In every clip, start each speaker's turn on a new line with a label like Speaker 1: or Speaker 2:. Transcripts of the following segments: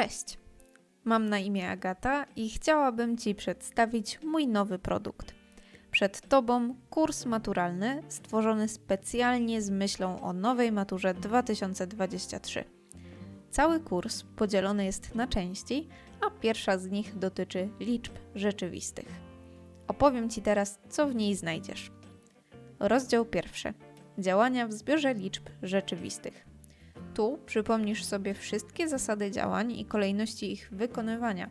Speaker 1: Cześć. Mam na imię Agata i chciałabym Ci przedstawić mój nowy produkt. Przed Tobą kurs maturalny stworzony specjalnie z myślą o nowej maturze 2023. Cały kurs podzielony jest na części, a pierwsza z nich dotyczy liczb rzeczywistych. Opowiem Ci teraz, co w niej znajdziesz. Rozdział pierwszy. Działania w zbiorze liczb rzeczywistych. Tu przypomnisz sobie wszystkie zasady działań i kolejności ich wykonywania,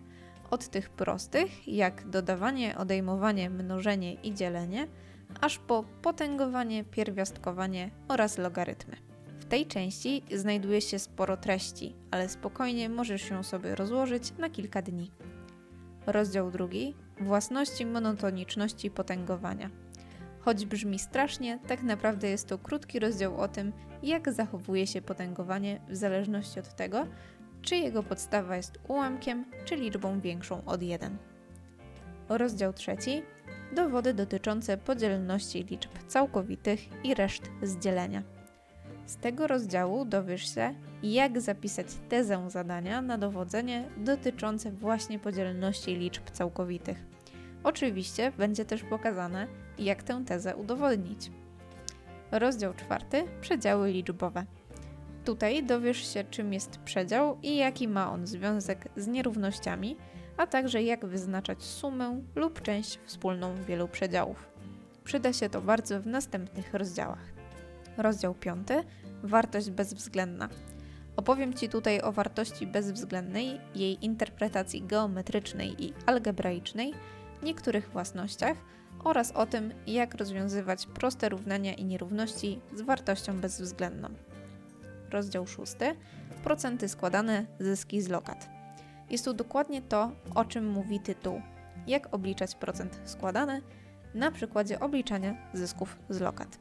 Speaker 1: od tych prostych, jak dodawanie, odejmowanie, mnożenie i dzielenie, aż po potęgowanie, pierwiastkowanie oraz logarytmy. W tej części znajduje się sporo treści, ale spokojnie możesz ją sobie rozłożyć na kilka dni. Rozdział drugi własności monotoniczności potęgowania. Choć brzmi strasznie, tak naprawdę jest to krótki rozdział o tym, jak zachowuje się potęgowanie w zależności od tego, czy jego podstawa jest ułamkiem, czy liczbą większą od 1. Rozdział trzeci dowody dotyczące podzielności liczb całkowitych i reszt z dzielenia. Z tego rozdziału dowiesz się, jak zapisać tezę zadania na dowodzenie dotyczące właśnie podzielności liczb całkowitych. Oczywiście będzie też pokazane, jak tę tezę udowodnić. Rozdział czwarty przedziały liczbowe. Tutaj dowiesz się, czym jest przedział i jaki ma on związek z nierównościami, a także jak wyznaczać sumę lub część wspólną wielu przedziałów. Przyda się to bardzo w następnych rozdziałach. Rozdział piąty wartość bezwzględna. Opowiem Ci tutaj o wartości bezwzględnej, jej interpretacji geometrycznej i algebraicznej, niektórych własnościach oraz o tym, jak rozwiązywać proste równania i nierówności z wartością bezwzględną. Rozdział 6. Procenty składane, zyski z lokat. Jest tu dokładnie to, o czym mówi tytuł. Jak obliczać procent składany na przykładzie obliczania zysków z lokat.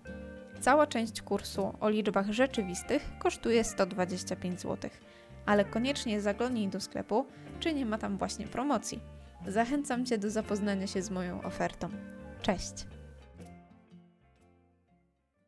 Speaker 1: Cała część kursu o liczbach rzeczywistych kosztuje 125 zł, ale koniecznie zaglądnij do sklepu, czy nie ma tam właśnie promocji. Zachęcam Cię do zapoznania się z moją ofertą. Cześć!